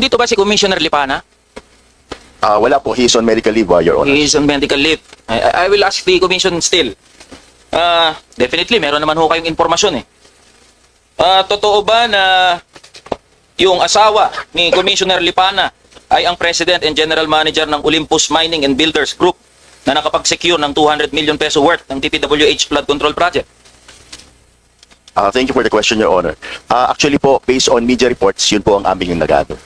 Dito ba si Commissioner Lipana? Ah, wala po. He is on medical leave, uh, Your Honor. He is on medical leave. I, I will ask the commission still. Ah, definitely, meron naman ho kayong informasyon eh. Ah, totoo ba na yung asawa ni Commissioner Lipana ay ang President and General Manager ng Olympus Mining and Builders Group na nakapag-secure ng 200 million peso worth ng DPWH flood control project? Ah, thank you for the question, Your Honor. Ah, actually po, based on media reports, yun po ang aming nagado.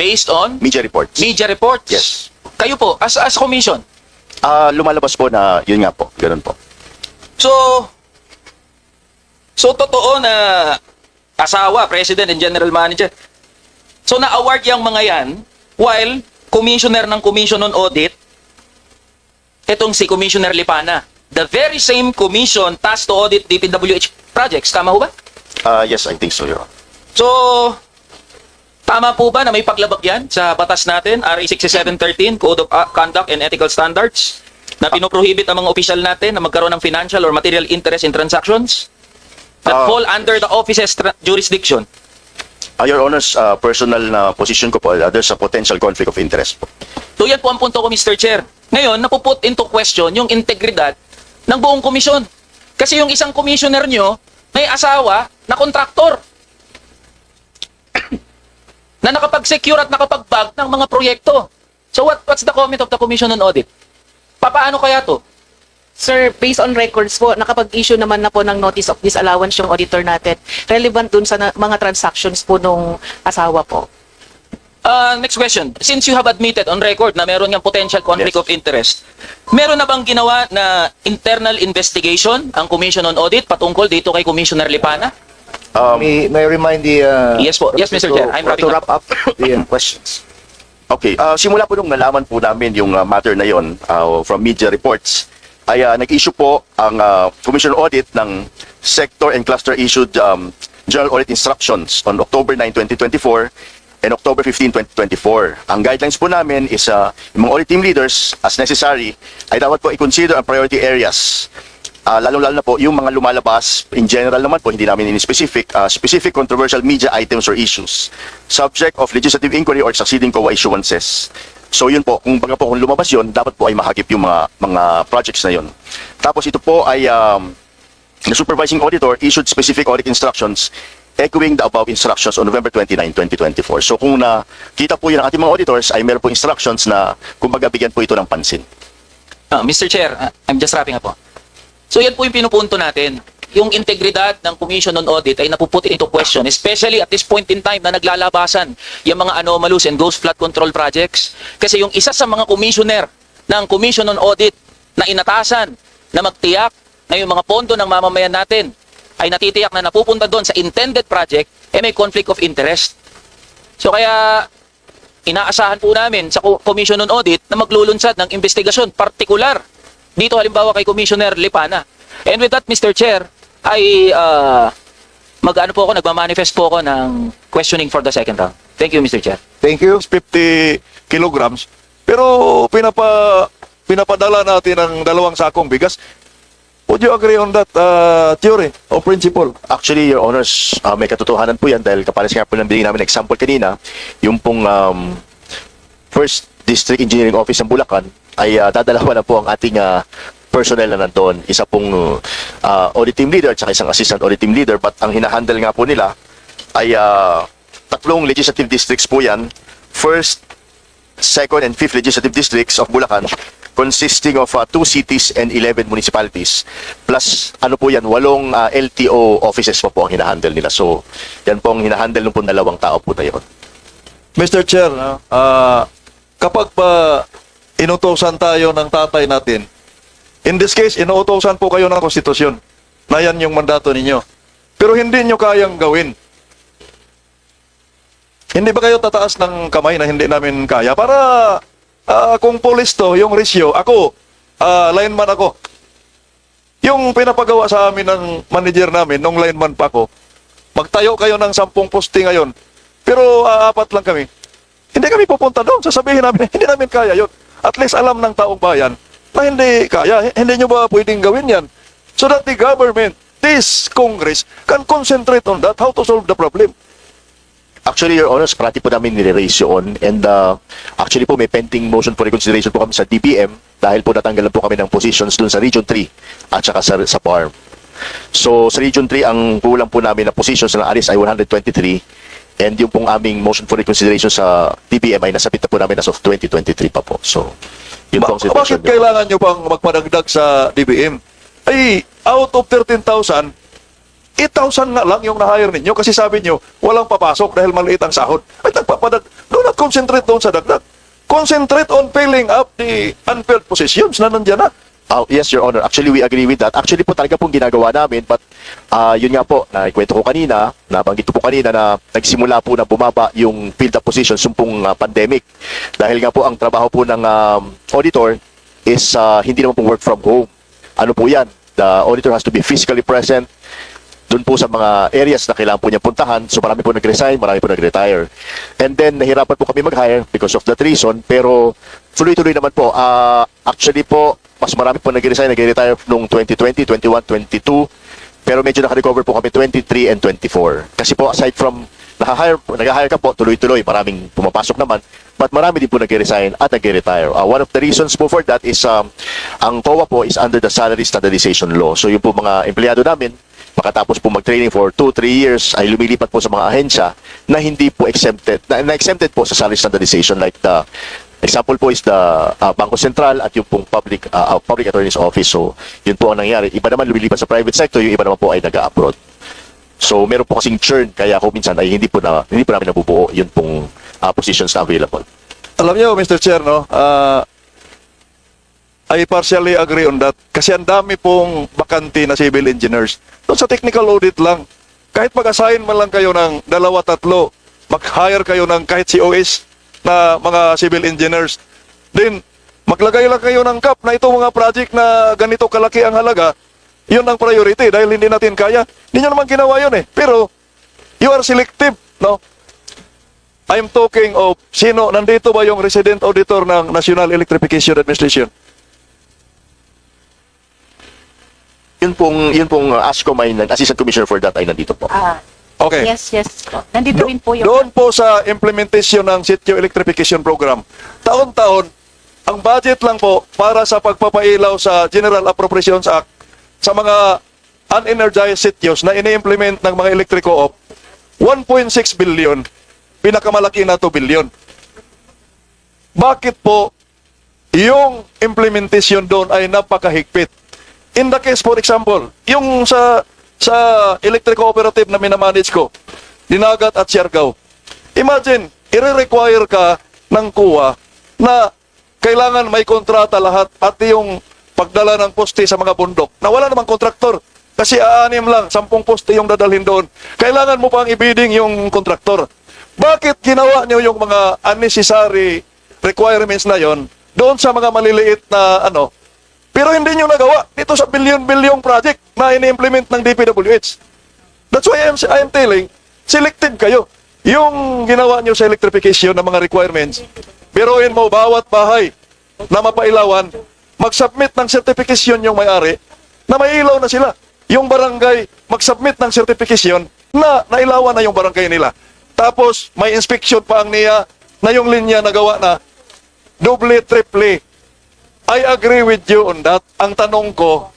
Based on Media reports. media reports? Yes. Kayo po, as, as commission, Ah, lumalabas po na yun nga po. Ganun po. So, so totoo na asawa, president and general manager. So na-award yung mga yan while commissioner ng Commission on Audit, itong si Commissioner Lipana. The very same commission tasked to audit DPWH projects. Tama ho ba? Ah, yes, I think so, Your Honor. So, tama po ba na may paglabag yan sa batas natin, RA 6713, Code of uh, Conduct and Ethical Standards, na pinoprohibit ang mga opisyal natin na magkaroon ng financial or material interest in transactions that Ah. fall under the office's jurisdiction? Ah, Your Honor's ah, personal na position ko po, ah, there's a potential conflict of interest po. So yan po ang punto ko, Mr. Chair. Ngayon, napuput into question yung integridad ng buong komisyon. Kasi yung isang commissioner nyo, may asawa na kontraktor. Na nakapag-secure at nakapag-bag ng mga proyekto. So what what's the comment of the Commission on Audit? Papaano kaya to? Sir, based on records po, nakapag-issue naman na po ng notice of disallowance yung auditor natin. Relevant dun sa na- mga transactions po nung asawa po. Uh, next question. Since you have admitted on record na meron ng potential conflict Yes. of interest, meron na bang ginawa na internal investigation ang Commission on Audit patungkol dito kay Commissioner Lipana? Um, May, may I remind the... Uh, Yes po. Yes, Mr. Chair. I'm wrapping To up. wrap up the uh, questions. Okay, ah, simula po nung nalaman po namin yung ah, matter na yon ah, from media reports, ay ah, nag-issue po ang ah, Commission on Audit ng Sector and Cluster issued um, General Audit Instructions on October 9, 2024 and October 15, 2024. Ang guidelines po namin is ah, yung mga audit team leaders, as necessary, ay dapat po i-consider ang priority areas Ah, lalong-lalo na po yung mga lumalabas in general naman po hindi namin in specific ah, specific controversial media items or issues subject of legislative inquiry or succeeding COA issuances so yun po kung baga po kung lumabas yun dapat po ay mahagip yung mga mga projects na yun tapos ito po ay um, the supervising auditor issued specific audit instructions echoing the above instructions on November 29, 2024. So kung nakita po yun ng ating mga auditors ay meron po instructions na kumbaga bigyan po ito ng pansin. Ah, Mr. Chair, I'm just wrapping up po. So yan po yung pinupunto natin. Yung integridad ng Commission on Audit ay napuput into question, especially at this point in time na naglalabasan yung mga anomalous and ghost flood control projects. Kasi yung isa sa mga commissioner ng Commission on Audit na inatasan na magtiyak na yung mga pondo ng mamamayan natin ay natitiyak na napupunta doon sa intended project, eh may conflict of interest. So kaya inaasahan po namin sa Co- Commission on Audit na maglulunsad ng investigasyon partikular dito halimbawa kay Commissioner Lipana. And with that, Mr. Chair, ay uh, mag-ano po ako, nagmamanifest po ako ng questioning for the second round. Thank you, Mr. Chair. Thank you. 50 kilograms. Pero pinapa pinapadala natin ng dalawang sakong bigas. Would you agree on that uh, theory or principle? Actually, Your Honors, uh, may katotohanan po yan dahil kapares nga po ng binigyan namin example kanina, yung pong um, First District Engineering Office ng Bulacan ay uh, dadalawa na po ang ating uh, personnel na nandoon. Isa pong uh, audit team leader at saka isang assistant audit team leader but ang hinahandle nga po nila ay uh, tatlong legislative districts po yan. First, second and fifth legislative districts of Bulacan consisting of uh, two cities and 11 municipalities plus ano po yan walong uh, LTO offices po po ang hinahandle nila so yan po ang hinahandle ng po dalawang tao po na yun Mr. Chair, ah, kapag pa inutosan tayo ng tatay natin, in this case, inuutosan po kayo ng konstitusyon na yan yung mandato ninyo. Pero hindi nyo kayang gawin. Hindi ba kayo tataas ng kamay na hindi namin kaya? Para ah, kung police to, yung ratio, ako, ah, lineman ako. Yung pinapagawa sa amin ng manager namin, nung lineman pa ako, magtayo kayo ng sampung poste ngayon, pero aapat lang kami. Hindi kami pupunta doon. Sasabihin namin, hindi namin kaya yun. At least alam ng taong bayan na hindi kaya. Hindi nyo ba pwedeng gawin yan? So that the government, this Congress, can concentrate on that, how to solve the problem. Actually, Your Honor, parati po namin nire-raise yun. And uh, actually po, may pending motion for reconsideration po kami sa DBM dahil po natanggalan po kami ng positions dun sa Region 3 at saka sa, sa farm. So, sa Region 3, ang kulang po namin na positions na alis ay 123 and yung pong aming motion for reconsideration sa DBM ay nasabit na po namin as of 2023 pa po. So, yun Ba- sitwasyon. bakit kailangan nyo pang magpadagdag sa DBM? Ay, out of 13,000, 8,000 nga lang yung na-hire ninyo kasi sabi nyo, walang papasok dahil maliit ang sahod. Ay, nagpapadag. Do not concentrate doon sa dagdag. Concentrate on filling up the unfilled positions na nandyan na. Oh, yes, Your Honor. Actually, we agree with that. Actually po talaga pong ginagawa namin but ah, yun nga po, naikwento ko kanina, nabanggit ko po kanina na nagsimula po na bumaba yung field up positions yung pong ah, pandemic. Dahil nga po ang trabaho po ng um, auditor is ah, hindi naman pong work from home. Ano po yan? The auditor has to be physically present doon po sa mga areas na kailangan po niya puntahan. So marami po nag-resign, marami po nag-retire. And then nahirapan po kami mag-hire because of that reason. Pero tuloy-tuloy naman po. Ah, actually po, mas marami po nag-resign, nag-retire noong 2020, 21, 22. Pero medyo naka-recover po kami 23 and 24. Kasi po aside from naka-hire, nag-hire ka po, tuloy-tuloy, maraming pumapasok naman. But marami din po nag-resign at nag-retire. Ah, one of the reasons po for that is um, ang COA po is under the Salary Standardization Law. So yung po mga empleyado namin, makatapos po mag-training for 2-3 years ay lumilipat po sa mga ahensya na hindi po exempted, na, na exempted po sa salary standardization like the example po is the uh, Bangko Sentral at yung pong public uh, uh, public attorney's office. So, yun po ang nangyari. Iba naman lumilipat sa private sector, yung iba naman po ay nag-abroad. So, meron po kasing churn kaya kung minsan ay hindi po na hindi po namin nabubuo yun pong uh, positions na available. Alam niyo, Mr. Chair, no, ah, I partially agree on that. Kasi ang dami pong bakante na civil engineers. Doon sa technical audit lang, kahit mag-assign man lang kayo ng dalawa, tatlo, mag-hire kayo ng kahit COS na mga civil engineers, then maglagay lang kayo ng cap na itong mga project na ganito kalaki ang halaga, yun ang priority dahil hindi natin kaya. Hindi nyo naman ginawa yun eh. Pero, you are selective, no? I'm talking of sino, nandito ba yung resident auditor ng National Electrification Administration? Yun pong yun pong uh, ASCOM ay assistant commissioner for that ay nandito po. Ah, Okay. yes, yes. po. Nandito Do- rin po yung... Doon po sa implementation ng sitio electrification program, taon-taon, ang budget lang po para sa pagpapailaw sa General Appropriations Act sa mga unenergized sitios na ini-implement ng mga electric co-op, 1.6 billion, pinakamalaki na 2 billion. Bakit po yung implementation doon ay napakahigpit? In the case, for example, yung sa sa electric cooperative na minamanage ko, Dinagat at Siargao. Imagine, i-require ka ng kuwa na kailangan may kontrata lahat at yung pagdala ng poste sa mga bundok na wala namang kontraktor. Kasi aanim lang, sampung poste yung dadalhin doon. Kailangan mo pang ibidding yung kontraktor. Bakit ginawa niyo yung mga unnecessary requirements na yon doon sa mga maliliit na ano, pero hindi nyo nagawa dito sa billion-bilyong project na ini-implement ng DPWH. That's why I'm, I'm telling, selected kayo. Yung ginawa nyo sa electrification ng mga requirements, biruin mo bawat bahay na mapailawan, mag-submit ng certification yung may-ari na may ilaw na sila. Yung barangay, mag-submit ng certification na nailawan na yung barangay nila. Tapos, may inspection pa ang niya na yung linya nagawa na doble, triple. I agree with you on that. Ang tanong ko,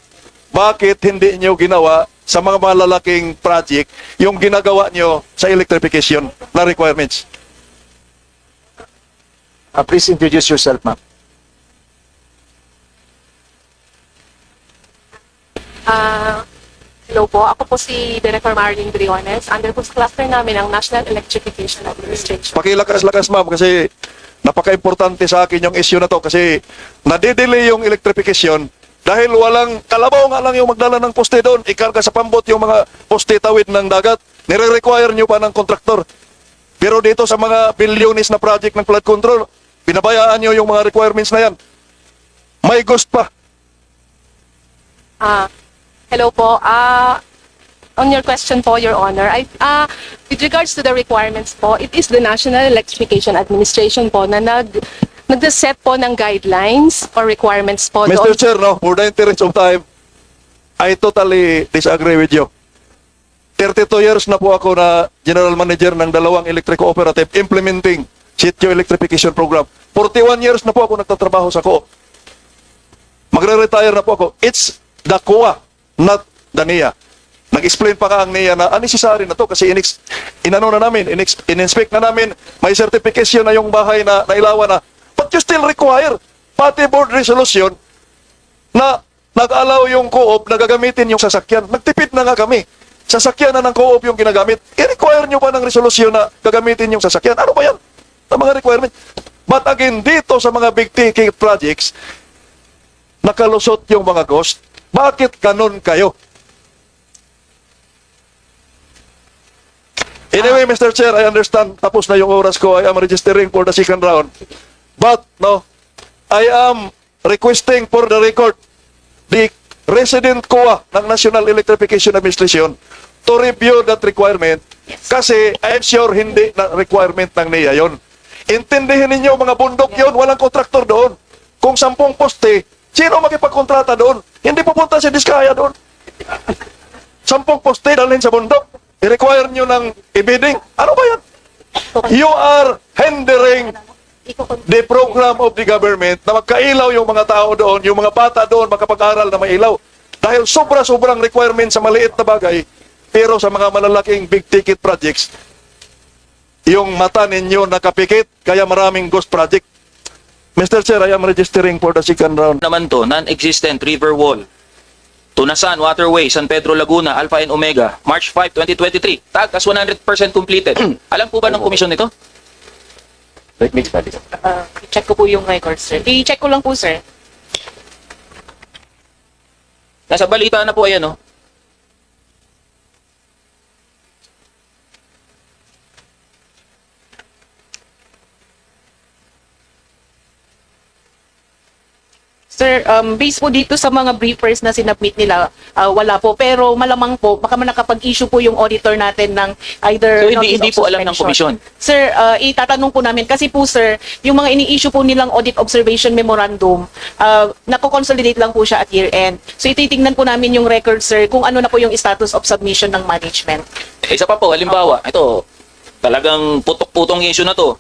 bakit hindi nyo ginawa sa mga malalaking project yung ginagawa nyo sa electrification na requirements? Uh, please introduce yourself, ma'am. Ah, hello po. Ako po si Director Marilyn Briones. Under po sa cluster namin ang National Electrification Administration. Pakilakas-lakas ma'am kasi napaka-importante sa akin yung issue na to kasi nadidelay yung electrification dahil walang kalabaw nga lang yung magdala ng poste doon, ikarga sa pambot yung mga poste tawid ng dagat, nire-require nyo pa ng kontraktor. Pero dito sa mga bilyonis na project ng flood control, pinabayaan nyo yung mga requirements na yan. May ghost pa. Ah, hello po. Ah, on your question po, Your Honor, I, ah, with regards to the requirements po, it is the National Electrification Administration po na nag nagde-set po ng guidelines or requirements po Mr. doon. Chair, no, for the interest of time, I totally disagree with you. 32 years na po ako na general manager ng dalawang electric cooperative implementing sitio electrification program. 41 years na po ako nagtatrabaho sa co Magre-retire na po ako. It's the COA, not the NIA. Nag-explain pa ka ang NIA na unnecessary na to kasi inex, inano na namin, inex, in-inspect na namin, may certification na yung bahay na nailawan na. But you still require pati board resolution na nag-allow yung co-op na gagamitin yung sasakyan. Nagtipid na nga kami. Sasakyan na ng co-op yung ginagamit. I-require nyo pa ng resolusyon na gagamitin yung sasakyan. Ano ba yan? Ang mga requirement. But again, dito sa mga big ticket projects, nakalusot yung mga ghost. Bakit kanon kayo? Anyway, Mr. Chair, I understand tapos na yung oras ko. I am registering for the second round. But, no, I am requesting for the record the resident COA ng National Electrification Administration to review that requirement kasi I'm sure hindi na requirement ng NIA yon. Intindihin ninyo mga bundok yon, walang kontraktor doon. Kung sampung poste, sino makipagkontrata doon? Hindi pupunta si Diskaya doon. Sampung poste dalhin sa bundok. I-require nyo ng ibidding. Ano ba yan? You are hindering the program of the government na magkailaw yung mga tao doon, yung mga bata doon makapag-aral na may ilaw. Dahil sobra-sobrang requirement sa maliit na bagay, pero sa mga malalaking big ticket projects, yung mata ninyo nakapikit, kaya maraming ghost project. Mr. Chair, I am registering for the second round. naman to, non-existent river wall. Tunasan Waterway, San Pedro Laguna, Alpha and Omega, March 5, 2023. Tagkas 100% completed. Alam po ba ng komisyon nito? Uh, i-check ko po yung records, sir. I-check ko lang po, sir. Nasa balita na po ayan, oh. Sir, um, based po dito sa mga briefers na sinubmit nila, uh, wala po. Pero malamang po, baka man nakapag-issue po yung auditor natin ng either So, hindi- hindi po alam ng komisyon? Sir, uh, itatanong po namin. Kasi po, sir, yung mga ini-issue po nilang audit observation memorandum, uh, nako-consolidate lang po siya at year-end. So, ititingnan po namin yung record, sir, kung ano na po yung status of submission ng management. Isa pa po, halimbawa, ito, talagang putok-putong issue na to.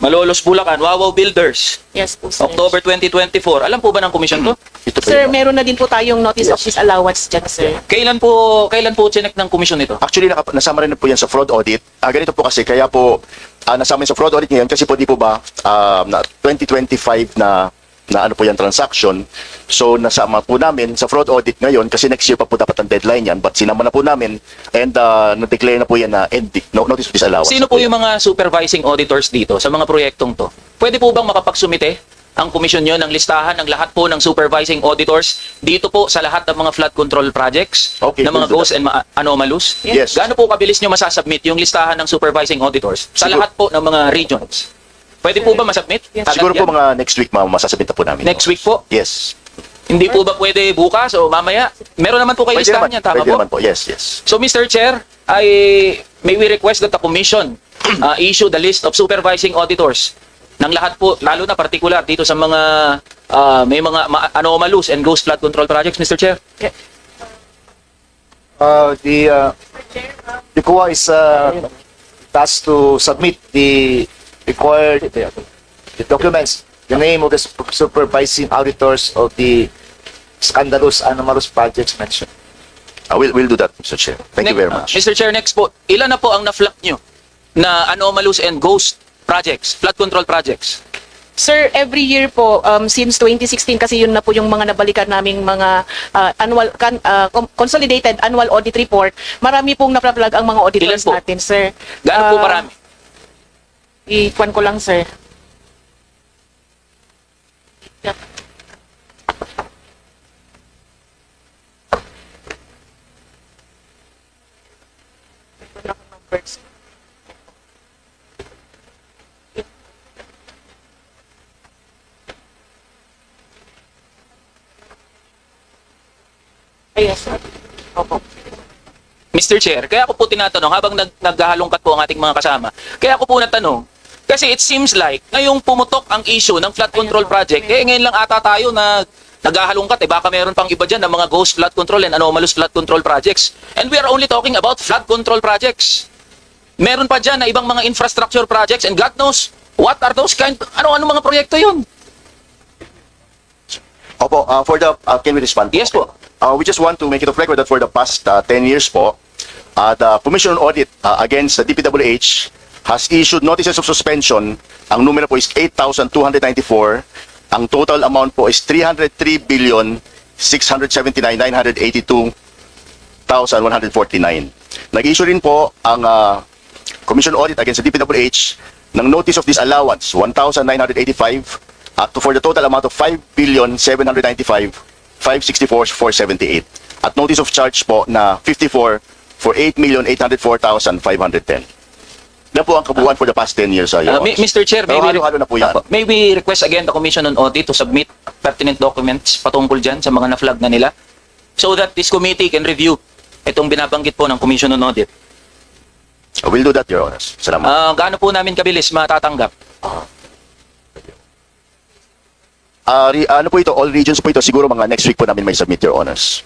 Malolos Bulacan, Wawaw Builders, Yes po, sir. October 2024. Alam po ba ng komisyon to? Ito po Sir, yun. meron na din po tayong notice of disallowance dyan, sir. Kailan po, kailan po chinek ng komisyon ito? Actually, nakap- nasama rin po yan sa fraud audit. Ah, ganito po kasi, kaya po ah, nasama yan sa fraud audit ngayon kasi po di po ba ah, na 2025 na na ano po yan transaction. So nasama po namin sa fraud audit ngayon kasi next year pa po dapat ang deadline yan but sinama na po namin and uh, na-declare na po yan na end, no, notice of disallowance. Sino po yung mga supervising auditors dito sa mga proyektong to? Pwede po bang makapagsumite ang komisyon nyo ng listahan ng lahat po ng supervising auditors dito po sa lahat ng mga flood control projects Okay, ng mga we'll do ghost and ma- anomalous? Yes. Gaano po kabilis nyo masasubmit yung listahan ng supervising auditors sa Siguro- lahat po ng mga regions? Pwede po ba masubmit? Agad Siguro po yan? mga next week ma'am, masasabit na po namin. Next week po? Yes. Hindi po ba pwede bukas o mamaya? Meron naman po kayo Pwede listahan naman, tama pwede po? naman po. Yes, yes. So, Mr. Chair, I may we request that the Commission uh, issue the list of supervising auditors ng lahat po, lalo na particular dito sa mga uh, may mga ma- anomalous and ghost flood control projects, Mr. Chair. Uh, the, uh, the COA is, uh, tasked to submit the required, the documents, the name of the sup- supervising auditors of the scandalous anomalous projects mentioned. Uh, we'll, we'll do that, Mr. Chair. Thank you Ne- very uh, much. Mr. Chair, next po, ilan na po ang na-flag nyo na anomalous and ghost projects, flood control projects? Sir, every year po, um, since 2016 kasi yun na po yung mga nabalikan naming mga uh, annual, kan, uh, consolidated annual audit report, marami pong napaplag ang mga auditors po? natin, sir. Gaano po Uh, marami? Ikuan ko lang, sir. Yes, sir. Opo. Mr. Chair, kaya ako po tinatanong habang nag naghahalongkat po ang ating mga kasama. Kaya ako po natanong kasi it seems like ngayong pumutok ang issue ng flood control project, eh ngayon lang ata tayo na naghahalongkat, eh baka meron pang iba dyan ng mga ghost flood control and anomalous flood control projects. And we are only talking about flood control projects. Meron pa dyan na ibang mga infrastructure projects and God knows what are those kind, ano-ano mga proyekto yun? Opo, uh, for the, uh, can we respond? Yes po. Uh, we just want to make it of record that for the past uh, 10 years po, uh, the Commission on Audit uh, against the DPWH has issued notices of suspension. Ang numero po is 8,294. Ang total amount po is 303 billion 679,982 1,149. Nag-issue rin po ang uh, Commission Audit against the DPWH ng Notice of Disallowance 1,985 at for the total amount of 5 billion 795 564 478 at Notice of Charge po na 54 for 8 million 804,510. Yan po ang kabuuan for the past 10 years. Uh, Your Uh. Mr. Chair, may we, halo-halo na po yan. May we request again the Commission on Audit to submit pertinent documents patungkol dyan sa mga na-flag na nila so that this committee can review itong binabanggit po ng Commission on Audit. We'll do that, Your Honors. Salamat. Ah, gaano po namin kabilis matatanggap? Ah, re- ano po ito, all regions po ito, siguro mga next week po namin may submit, Your Honors.